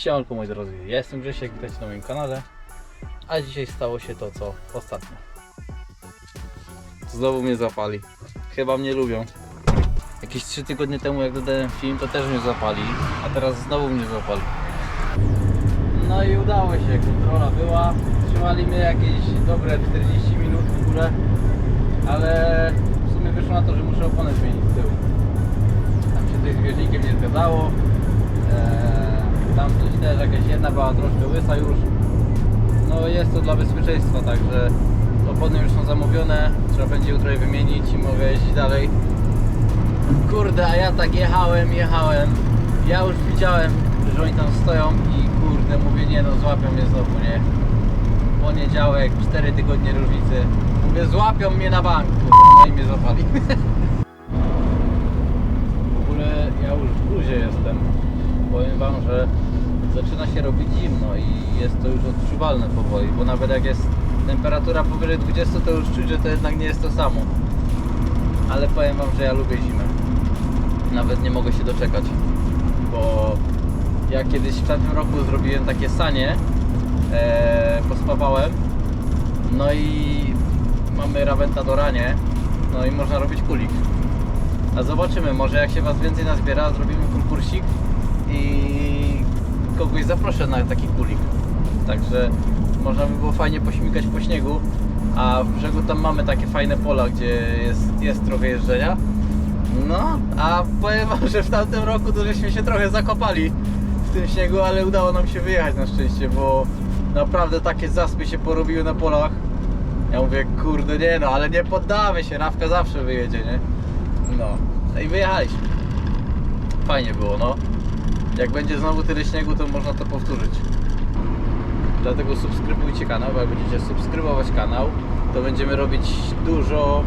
Siemanko moi drodzy, ja jestem Grzesiek, witajcie na moim kanale. A dzisiaj stało się to co ostatnio. Znowu mnie zapali. Chyba mnie lubią. Jakieś 3 tygodnie temu jak dodałem film to też mnie zapali A teraz znowu mnie zapali. No i udało się, kontrola była. Trzymali mnie jakieś dobre 40 minut w górę Ale w sumie wyszło na to, że muszę oponę zmienić z tyłu. Tam się coś z bieżnikiem nie zgadzało. Eee, Tam coś też jakaś jedna była troszkę łysa już. No jest to dla bezpieczeństwa, także opony już są zamówione. Trzeba będzie jutro je wymienić i mogę jeździć dalej. Kurde, a ja tak jechałem, jechałem. Ja już widziałem, że oni tam stoją i kurde, mówię nie no, złapią mnie znowu, nie? Poniedziałek, 4 tygodnie różnicy. Mówię, złapią mnie na bank, kurde, no i mnie złapali. W ogóle ja już w bluzie jestem. Powiem Wam, że zaczyna się robić zimno i jest to już odczuwalne powoli, bo nawet jak jest temperatura powyżej 20, to już czuć, że to jednak nie jest to samo. Ale powiem Wam, że ja lubię zimę. Nawet nie mogę się doczekać, bo ja kiedyś w tamtym roku zrobiłem takie sanie, e, pospawałem, no i mamy rawentadoranie, no i można robić kulik. A zobaczymy, może jak się Was więcej nazbiera, zrobimy konkursik i kogoś zaproszę na taki kulik. Także można by było fajnie pośmigać po śniegu, a w brzegu tam mamy takie fajne pola, gdzie jest, jest trochę jeżdżenia. No, a powiem Wam, że w tamtym roku to żeśmy się trochę zakopali w tym śniegu, ale udało nam się wyjechać na szczęście, bo naprawdę takie zaspy się porobiły na polach. Ja mówię, kurde nie no, ale nie poddamy się, Rawka zawsze wyjedzie, nie? No, no i wyjechaliśmy. Fajnie było, no. Jak będzie znowu tyle śniegu, to można to powtórzyć. Dlatego subskrybujcie kanał, bo jak będziecie subskrybować kanał, to będziemy robić dużo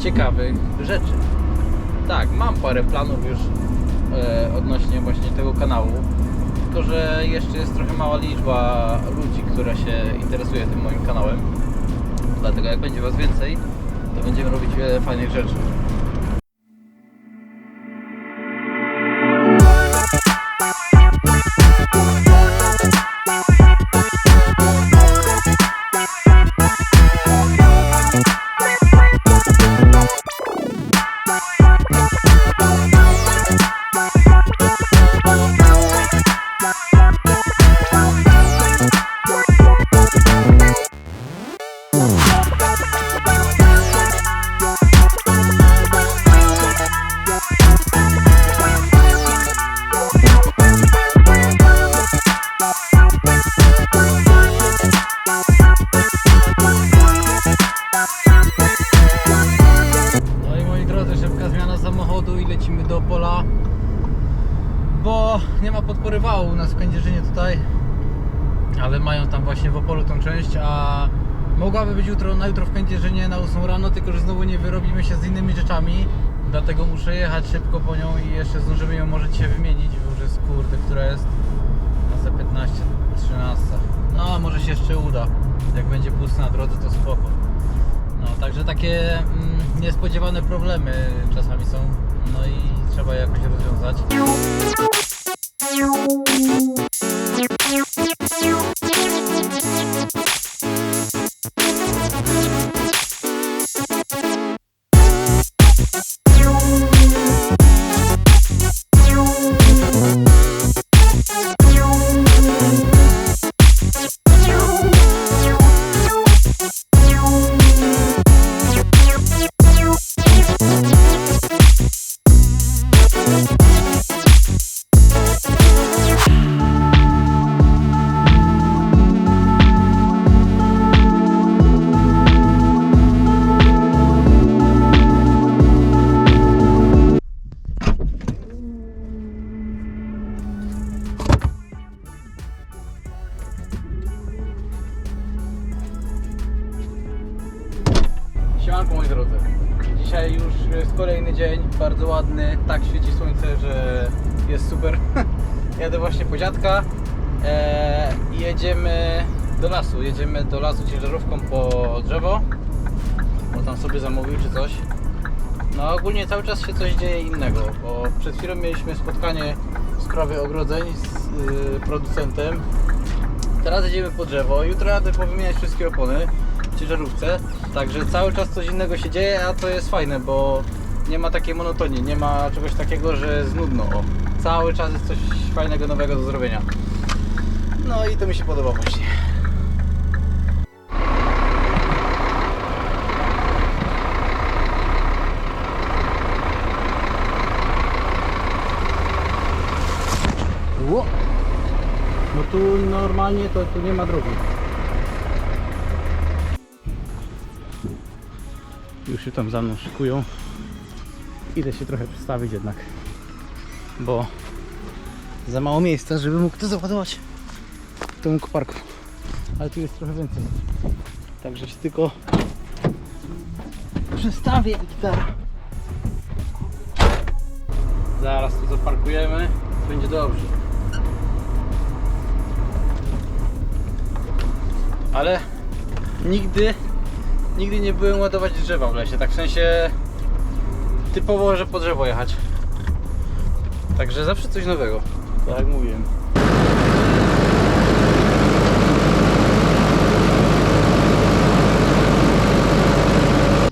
ciekawych rzeczy. Tak, mam parę planów już e, odnośnie właśnie tego kanału, tylko że jeszcze jest trochę mała liczba ludzi, która się interesuje tym moim kanałem. Dlatego jak będzie Was więcej, to będziemy robić wiele fajnych rzeczy. Ale mają tam właśnie w Opolu tą część, a mogłaby być jutro, na jutro w Kędzierzynie na 8 rano, tylko że znowu nie wyrobimy się z innymi rzeczami, dlatego muszę jechać szybko po nią i jeszcze zdążymy ją może dzisiaj wymienić, bo już jest kurde, która jest no za 15, 13. No, może się jeszcze uda. Jak będzie pusty na drodze, to spoko. No, także takie mm, niespodziewane problemy czasami są. No i trzeba je jakoś rozwiązać. Siemanko moi drodzy. Dzisiaj już jest kolejny dzień, bardzo ładny, tak świeci słońce, że jest super. Jadę właśnie po dziadka i jedziemy do lasu. Jedziemy do lasu ciężarówką po drzewo, bo tam sobie zamówił czy coś. No ogólnie cały czas się coś dzieje innego, bo przed chwilą mieliśmy spotkanie w sprawie ogrodzeń z yy, producentem. Teraz jedziemy po drzewo. Jutro jadę powymieniać wszystkie opony ciężarówce. Także cały czas coś innego się dzieje, a to jest fajne, bo nie ma takiej monotonii, nie ma czegoś takiego, że jest nudno. O, cały czas jest coś fajnego, nowego do zrobienia. No i to mi się podoba właśnie. Ło! No tu normalnie to tu nie ma drogi. Już się tam za mną szykują. Idę się trochę przestawić jednak. Bo za mało miejsca, żeby mógł to załadować w tym parku. Ale tu jest trochę więcej. Także się tylko przestawię i gitara. Zaraz tu zaparkujemy. Będzie dobrze. Ale nigdy, nigdy nie byłem ładować drzewa w lesie. Tak w sensie typowo, że po drzewo jechać. Także zawsze coś nowego. Tak jak mówiłem.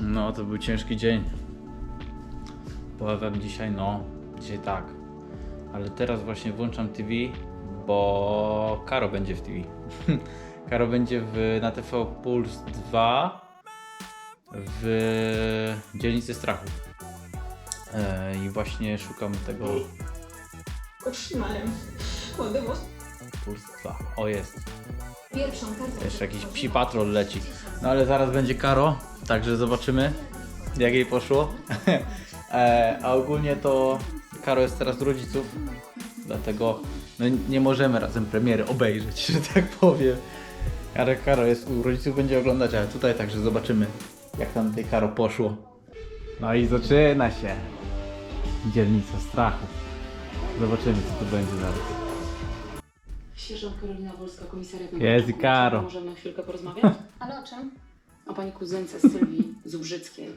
No, to był ciężki dzień. Powiem dzisiaj, no, dzisiaj tak. Ale teraz właśnie włączam TV, bo Karo będzie w TV. Karo będzie w, na TV Puls 2 w dzielnicy strachu. E, I właśnie szukam tego Otrzymałem ładowo 2. O jest. pierwszą kartę. Jeszcze jakiś psi patrol leci. No ale zaraz będzie Karo, także zobaczymy jak jej poszło. e, a ogólnie to Karo jest teraz u rodziców, dlatego no, nie możemy razem premiery obejrzeć, że tak powiem. Ale Karo jest u rodziców, będzie oglądać, ale tutaj także zobaczymy jak tam tej Karo poszło. No i zaczyna się dzielnica strachu. Zobaczymy co tu będzie zaraz. Sierżant Karolina Wolska, komisariat Jest i Karo. Możemy chwilkę porozmawiać? Ale o czym? O pani kuzynce Sylwii Zubrzyckiej.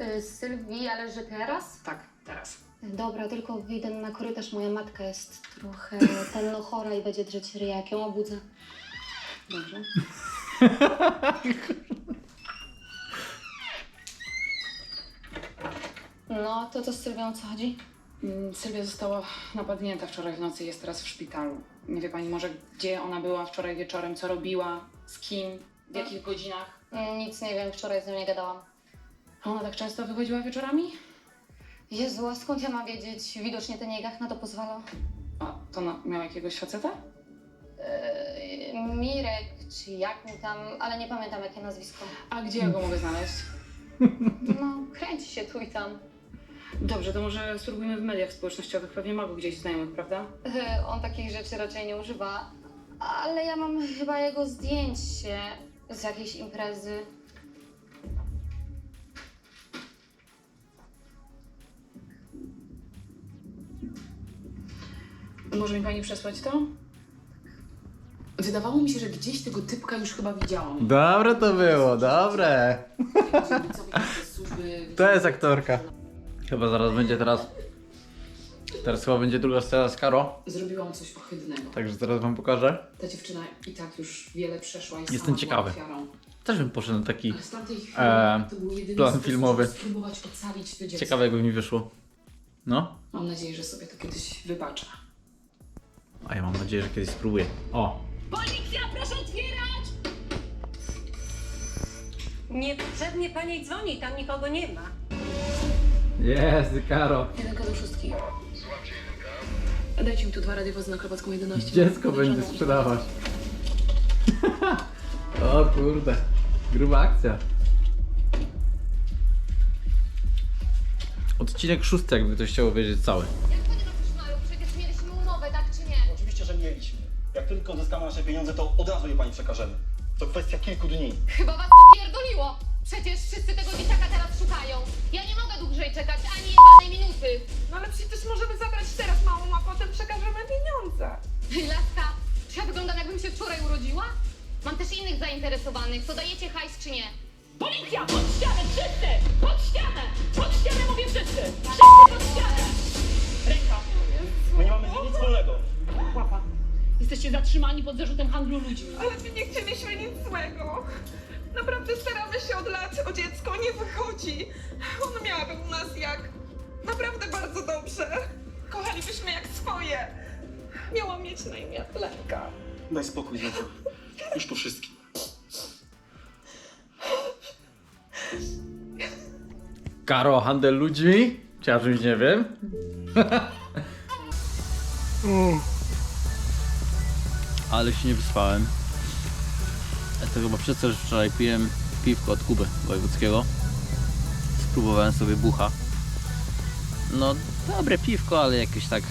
Y, Sylwii, ale że teraz? Tak, teraz. Dobra, tylko wyjdę na korytarz. Moja matka jest trochę tenno chora i będzie drzeć ryja, jak ją obudzę. Dobrze. No, to co z Sylwią, o co chodzi? Mm, Sylwia została napadnięta wczoraj w nocy i jest teraz w szpitalu. Nie wie pani może, gdzie ona była wczoraj wieczorem, co robiła, z kim, w jakich godzinach? Mm, Nic nie wiem, wczoraj z nią nie gadałam. A ona tak często wychodziła wieczorami? Jezu, a skąd ja mam wiedzieć? Widocznie ten jegach na to pozwala. A to ona miała jakiegoś faceta? Yy, Mirek, czy jak mu tam, ale nie pamiętam jakie nazwisko. A gdzie ja go mogę znaleźć? No, kręci się tu i tam. Dobrze, to może spróbujmy w mediach społecznościowych. Pewnie ma go gdzieś znajomych, prawda? On takich rzeczy raczej nie używa, ale ja mam chyba jego zdjęcie z jakiejś imprezy. Może mi pani przesłać to? Wydawało mi się, że gdzieś tego typka już chyba widziałam. Dobre to było, dobre. To jest aktorka. Chyba zaraz będzie teraz. Teraz chyba będzie druga scena z Karo, Zrobiłam coś ohydnego. także zaraz wam pokażę. Ta dziewczyna i tak już wiele przeszła i Jestem sama była ciekawy. Ofiarą. Też bym poszedł na taki. Ale z tamtej chwili E, to był jedyny plan sposób, filmowy. spróbować ocalić to dziecko. Ciekawe jakby mi wyszło. No, Mam nadzieję, że sobie to kiedyś wybacza. a ja mam nadzieję, że kiedyś spróbuję. O, Policja, proszę otwierać! Niepotrzebnie pani dzwoni, tam nikogo nie ma. Jest Karo. Jedynka do szóstki. Dajcie mi tu dwa radiowozy na Kropacką 11. Dziecko będzie sprzedawać. o kurde, gruba akcja. Odcinek szósty, jakby ktoś chciał wiedzieć cały. Jak to nie robisz? Przecież mieliśmy umowę, tak czy nie? Oczywiście, że mieliśmy. Jak tylko uzyskamy nasze pieniądze, to od razu je pani przekażemy. To kwestia kilku dni. Chyba was popierdoliło! Przecież wszyscy tego dzieciaka teraz szukają. Ja nie mogę dłużej czekać ani jednej minuty. No ale przecież możemy zabrać teraz małą, a potem przekażemy pieniądze. Laska, czy ja wyglądam jakbym się wczoraj urodziła? Mam też innych zainteresowanych. To dajecie hajs czy nie? Policja, pod ścianę, wszyscy! Pod ścianę! Pod ścianę mówię wszyscy! Wszyscy pod ścianę! Ręka! My nie mamy z nic wspólnego. Łapa. Jesteście zatrzymani pod zarzutem handlu ludźmi. Ale my nie chcieliśmy nic złego. Naprawdę staramy się od lat, o dziecko nie wychodzi. On miałaby u nas jak... Naprawdę bardzo dobrze. Kochalibyśmy jak swoje. Miała mieć na imię Lenka. Daj spokój, Zofia. Już po wszystkim. Karo, handel ludźmi? Czymś nie wiem? Ale się nie wyspałem. To chyba przez to, że wczoraj piłem piwko od Kuby Wojewódzkiego. Spróbowałem sobie bucha. No, dobre piwko, ale jakieś tak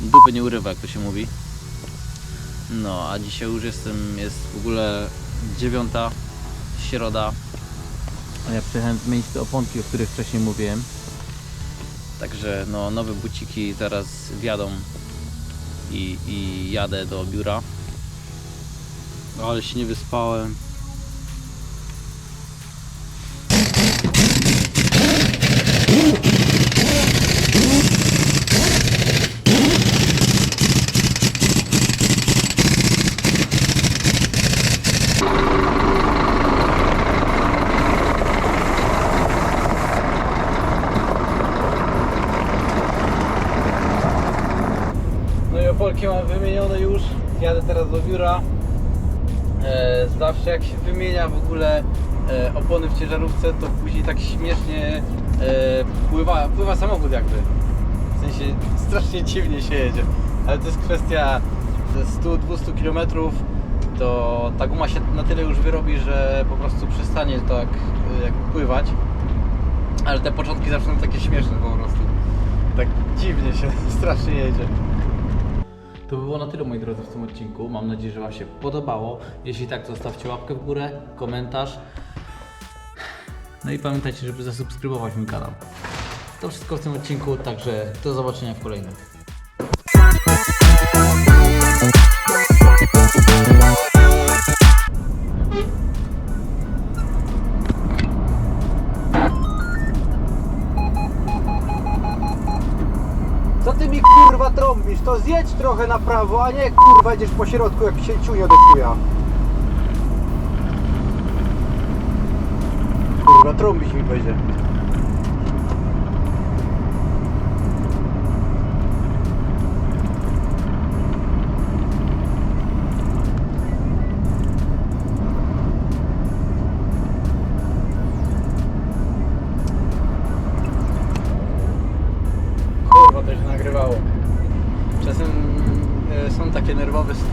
dupy nie urywa, jak to się mówi. No, a dzisiaj już jestem, jest w ogóle dziewiąta, środa, a ja przyjechałem zmienić te oponki, o których wcześniej mówiłem. Także no, nowe buciki zaraz wjadą i, i jadę do biura. Ale się nie wyspałem. No i opolki mam wymienione już. Jadę teraz do biura. E, zawsze jak się wymienia w ogóle e, opony w ciężarówce, to później tak śmiesznie e, pływa, pływa samochód jakby. W sensie strasznie dziwnie się jedzie. Ale to jest kwestia ze 100-200 km, to ta guma się na tyle już wyrobi, że po prostu przestanie tak jakby pływać. Ale te początki zawsze są takie śmieszne po prostu. Tak dziwnie się strasznie jedzie. To by było na tyle moi drodzy w tym odcinku. Mam nadzieję, że Wam się podobało. Jeśli tak, zostawcie łapkę w górę, komentarz. No i pamiętajcie, żeby zasubskrybować mój kanał. To wszystko w tym odcinku, także do zobaczenia w kolejnym. To zjedź trochę na prawo, a nie kurwa idziesz po środku jak się ciunio do chuja. Kurwa trąbić mi będzie.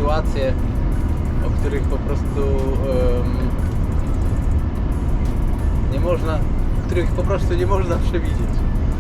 Sytuacje, o których po prostu em, nie można, których po prostu nie można przewidzieć.